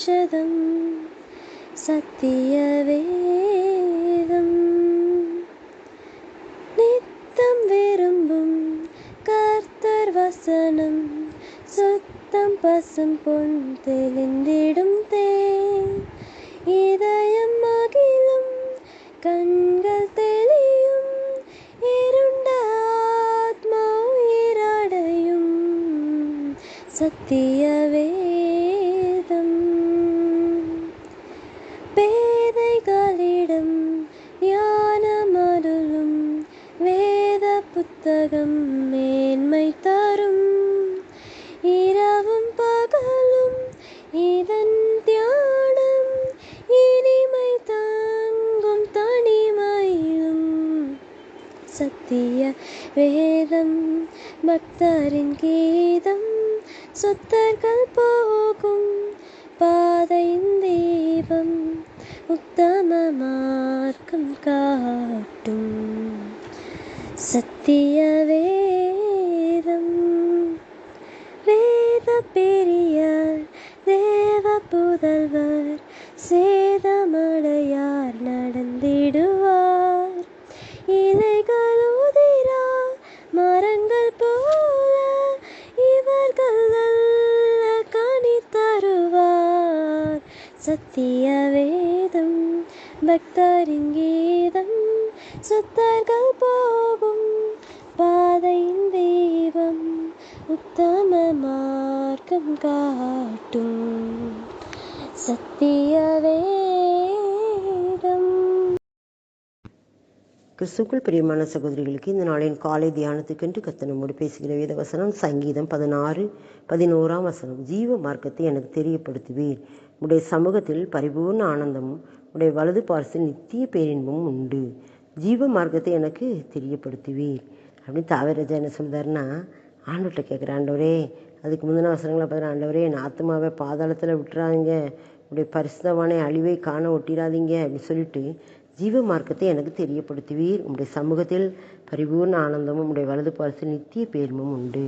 ஔஷதம் சத்திய வேதம் நித்தம் விரும்பும் கர்த்தர் வசனம் சுத்தம் பசும் பொன் தெளிந்திடும் தேன் இதயம் மகிழும் கண்கள் தெளியும் இருண்ட ஆத்மா சத்தியவே மேன்மை தரும். இரவும் பகலும் இதன் தியானம். இனிமை தாங்கும் தனிமையும். சத்திய வேதம் பக்தரின் கீதம் சுத்தர்கள் போகும் பாதையின் தெய்வம் உத்தம மார்க்கம் காட்டும். சத்தியவே தருவார் சத்திய வேதம் பக்தரின் கீதம் சுத்தர்கள் போகும் பாதையின் தெய்வம் உத்தம மார்க்கம் காட்டும். சத்திய வேதம். கிறிஸ்துக்குள் பிரியமான சகோதரிகளுக்கு இந்த நாளின் காலை தியானத்துக்கென்று கத்தனமோடு பேசுகிற வேத வசனம் சங்கீதம் பதினாறு பதினோராம் வசனம். ஜீவ மார்க்கத்தை எனக்கு தெரியப்படுத்துவீர். உடைய சமூகத்தில் பரிபூர்ண ஆனந்தமும் உடைய வலது பார்சில் நித்திய பேரின்பமும் உண்டு. ஜீவ மார்க்கத்தை எனக்கு தெரியப்படுத்துவீர். அப்படின்னு தாவரஜா என்ன சொல்கிறார்னா ஆண்டவர்கிட்ட கேட்குற ஆண்டவரே அதுக்கு முந்தின வசனங்களை பார்த்தா ஆண்டவரே என் ஆத்மாவை பாதாளத்தில் விட்டுறாதீங்க. உடைய பரிசுத்தமான அழிவை காண ஒட்டிடாதீங்க அப்படின்னு சொல்லிட்டு ஜீவ மார்க்கத்தை எனக்கு தெரியப்படுத்துவீர். உடைய சமூகத்தில் பரிபூர்ண ஆனந்தமும் உடைய வலது பார்சில் நித்திய பேர்மும் உண்டு.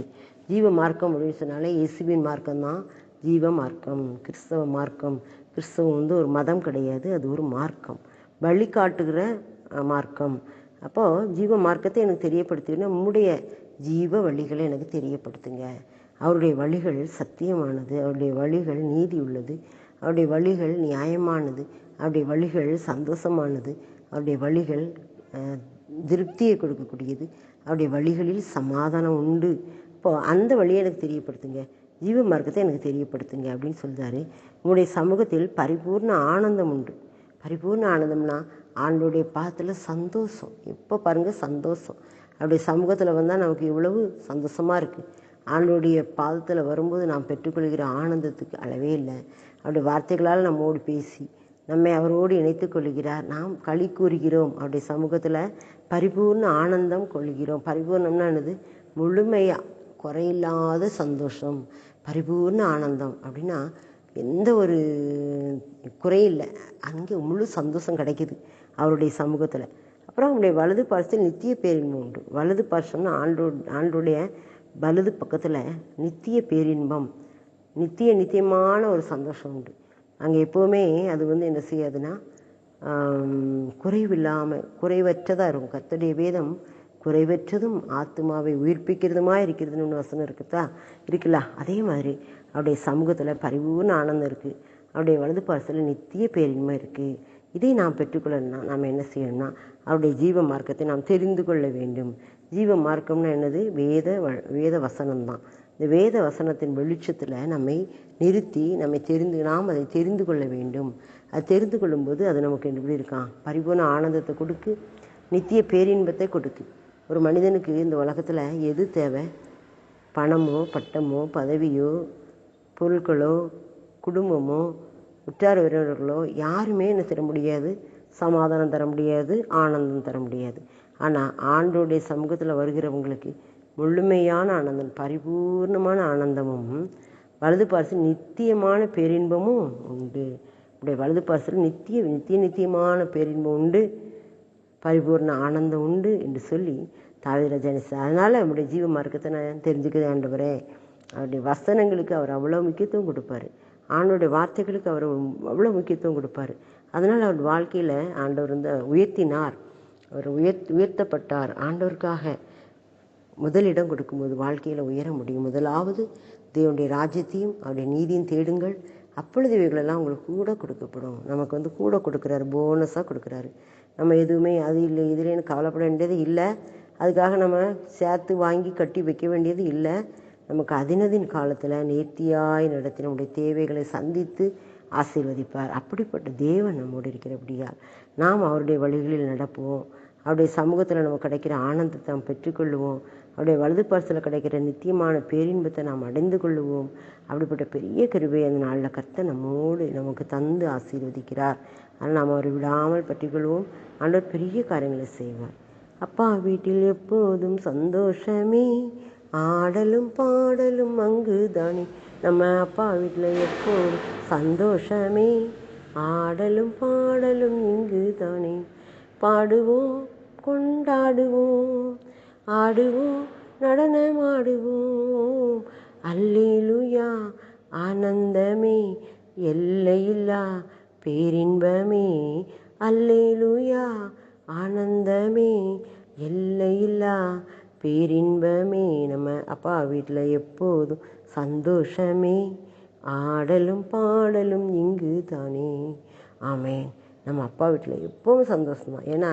ஜீவ மார்க்கம் அப்படின்னு சொன்னாலே இயேசுவின் மார்க்கம் தான் ஜீவ மார்க்கம் கிறிஸ்தவ மார்க்கம். கிறிஸ்தவம் வந்து ஒரு மதம் கிடையாது அது ஒரு மார்க்கம். வழி காட்டுகிற மார்க்கம். அப்போது ஜீவ மார்க்கத்தை எனக்கு தெரியப்படுத்துவீங்கன்னா உம்முடைய ஜீவ வழிகளை எனக்கு தெரியப்படுத்துங்க. அவருடைய வழிகள் சத்தியமானது அவருடைய வழிகள் நீதி உள்ளது அவருடைய வழிகள் நியாயமானது அவருடைய வழிகள் சந்தோஷமானது அவருடைய வழிகள் திருப்தியை கொடுக்கக்கூடியது அவருடைய வழிகளில் சமாதானம் உண்டு. இப்போது அந்த வழியை எனக்கு தெரியப்படுத்துங்க. ஜீவ மார்க்கத்தை எனக்கு தெரியப்படுத்துங்க அப்படின்னு சொல்கிறாரு உங்களுடைய சமூகத்தில் பரிபூர்ண ஆனந்தம் உண்டு. பரிபூர்ண ஆனந்தம்னா ஆண்டோடைய பாதத்தில் சந்தோஷம். எப்போ பாருங்கள் சந்தோஷம். அப்படி சமூகத்தில் வந்தால் நமக்கு இவ்வளவு சந்தோஷமாக இருக்குது ஆண்டோடைய பாதத்தில் வரும்போது நாம் பெற்றுக்கொள்கிற ஆனந்தத்துக்கு அளவே இல்லை. அவருடைய வார்த்தைகளால் நம்மோடு பேசி நம்மை அவரோடு இணைத்து கொள்கிறார். நாம் களி கூறுகிறோம். அவருடைய சமூகத்தில் பரிபூர்ண ஆனந்தம் கொள்கிறோம். பரிபூர்ணம்னா என்னது? முழுமையாக குறையில்லாத சந்தோஷம். பரிபூர்ண ஆனந்தம் அப்படின்னா எந்த ஒரு குறையில்லை அங்கே முழு சந்தோஷம் கிடைக்குது அவருடைய சமூகத்தில். அப்புறம் அவருடைய வலது பார்சத்தில் நித்திய பேரின்பம் உண்டு. வலது பார்சம்னா ஆண்டோ ஆண்டுடைய வலது பக்கத்தில் நித்திய பேரின்பம் நித்திய நித்தியமான ஒரு சந்தோஷம் உண்டு. அங்கே எப்போவுமே அது வந்து என்ன செய்யாதுன்னா குறைவில்லாமல் குறைவற்றதாக இருக்கும். கத்துடைய வேதம் குறைவற்றதும் ஆத்மாவை உயிர்ப்பிக்கிறதுமா இருக்கிறதுன்னு ஒன்று வசனம் இருக்குதா? இருக்குல்ல. அதே மாதிரி அவருடைய சமூகத்தில் பரிபூர்ண ஆனந்தம் இருக்குது அவருடைய வலது பார்சலில் நித்திய பேரின்மை இருக்குது இதை நாம் பெற்றுக்கொள்ளணும்னா நாம் என்ன செய்யணும்னா அவருடைய ஜீவ மார்க்கத்தை நாம் தெரிந்து கொள்ள வேண்டும். ஜீவ மார்க்கம்னா என்னது? வேத வ- வேத வசனம் தான் இந்த வேத வசனத்தின் வெளிச்சத்தில் நம்மை நிறுத்தி நம்மை தெரிந்து நாம் அதை தெரிந்து கொள்ள வேண்டும். அது தெரிந்து கொள்ளும்போது அது நமக்கு எப்படி இருக்கான் பரிபூர்ண ஆனந்தத்தை கொடுக்கு நித்திய பேரின்பத்தை கொடுக்கு. ஒரு மனிதனுக்கு இந்த உலகத்தில் எது தேவை? பணமோ பட்டமோ பதவியோ பொருட்களோ குடும்பமோ உற்றார் உறவினர்களோ யாருமே என்ன தர முடியாது. சமாதானம் தர முடியாது ஆனந்தம் தர முடியாது. ஆனால் ஆண்டோடைய சமூகத்தில் வருகிறவங்களுக்கு முழுமையான ஆனந்தம் பரிபூர்ணமான ஆனந்தமும் வலது பார்சல் நித்தியமான பேரின்பமும் உண்டு. இப்படி வலது பார்சல் நித்திய நித்திய நித்தியமான பேரின்பம் உண்டு. பரிபூர்ண ஆனந்தம் உண்டு என்று சொல்லி தாவிரஜானி அதனால் நம்முடைய ஜீவ மார்க்கத்தை நான் தெரிஞ்சுக்கிறேன் ஆண்டவரே. அவருடைய வசனங்களுக்கு அவர் அவ்வளோ முக்கியத்துவம் கொடுப்பாரு. ஆண்டோடைய வார்த்தைகளுக்கு அவர் அவ்வளோ முக்கியத்துவம் கொடுப்பாரு. அதனால் அவர் வாழ்க்கையில் ஆண்டவர் வந்து உயர்த்தினார். அவர் உயர் உயர்த்தப்பட்டார். ஆண்டவருக்காக முதலிடம் கொடுக்கும்போது வாழ்க்கையில் உயர முடியும். முதலாவது தேவனுடைய ராஜ்யத்தையும் அவருடைய நீதியும் தேடுங்கள். அப்பொழுது இவைகளெல்லாம் உங்களுக்கு கூட கொடுக்கப்படும். நமக்கு வந்து கூட கொடுக்குறாரு. போனஸாக கொடுக்குறாரு. நம்ம எதுவுமே அது இல்லை இதுலேன்னு கவலைப்பட வேண்டியது இல்லை. அதுக்காக நம்ம சேர்த்து வாங்கி கட்டி வைக்க வேண்டியது இல்லை. நமக்கு அதினதின் காலத்தில் நேர்த்தியாய் நடத்தி நம்முடைய தேவைகளை சந்தித்து ஆசீர்வதிப்பார். அப்படிப்பட்ட தேவன் நம்மோடு இருக்கிறபடியால் நாம் அவருடைய வழிகளில் நடப்போம். அவருடைய சமூகத்தில் நம்ம கிடைக்கிற ஆனந்தத்தை நாம் பெற்றுக்கொள்வோம் அவருடைய வலது பார்சலில் கிடைக்கிற நித்தியமான பேரின்பத்தை நாம் அடைந்து கொள்வோம் அப்படிப்பட்ட பெரிய கருவை அந்த நாளில் கர்த்த நம்மோடு நமக்கு தந்து ஆசீர்வதிக்கிறார். ஆனால் நாம் அவரை விடாமல் பற்றிக்கொள்வோம். ஆண்டவர் பெரிய காரியங்களை செய்வார். அப்பா வீட்டில் எப்போதும் சந்தோஷமே. ஆடலும் பாடலும் அங்கு தானே நம்ம அப்பா வீட்டில் எப்போதும் சந்தோஷமே. ஆடலும் பாடலும் இங்கு தானே பாடுவோம் கொண்டாடுவோம். ஆடுவோம் நடனமாடுவோம் அல்லேலுயா ஆனந்தமே. எல்லையில்லா பேரின்பமே அல்லேலுயா ஆனந்தமே எல்லையில்லா பேரின்பமே. நம்ம அப்பா வீட்டில் எப்போதும் சந்தோஷமே. ஆடலும் பாடலும் இங்கு தானே ஆமேன். நம்ம அப்பா வீட்டில் எப்பவும் சந்தோஷம்தான். ஏன்னா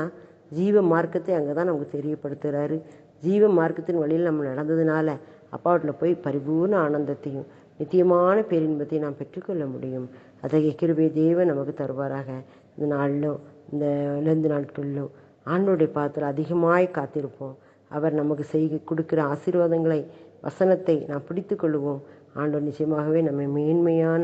ஜீவ மார்க்கத்தை அங்கே தான் நமக்கு தெரியப்படுத்துகிறாரு ஜீவ மார்க்கத்தின் வழியில் நம்ம நடந்ததுனால அப்பா வீட்டில் போய் பரிபூர்ண ஆனந்தத்தையும் நித்தியமான பேரின்பத்தையும் நாம் பெற்றுக்கொள்ள முடியும். அத்தகைய கிருபையை தேவன் நமக்கு தருவாராக. இந்த நாளிலும் இந்த இழந்து நாட்களிலும் ஆண்டோடைய பாத்திரம் அதிகமாய் காத்திருப்போம். அவர் நமக்கு செய்க கொடுக்கிற ஆசீர்வாதங்களை வசனத்தை நாம் பிடித்து கொள்வோம் ஆண்டவர் நிச்சயமாகவே நம்மை மேன்மையான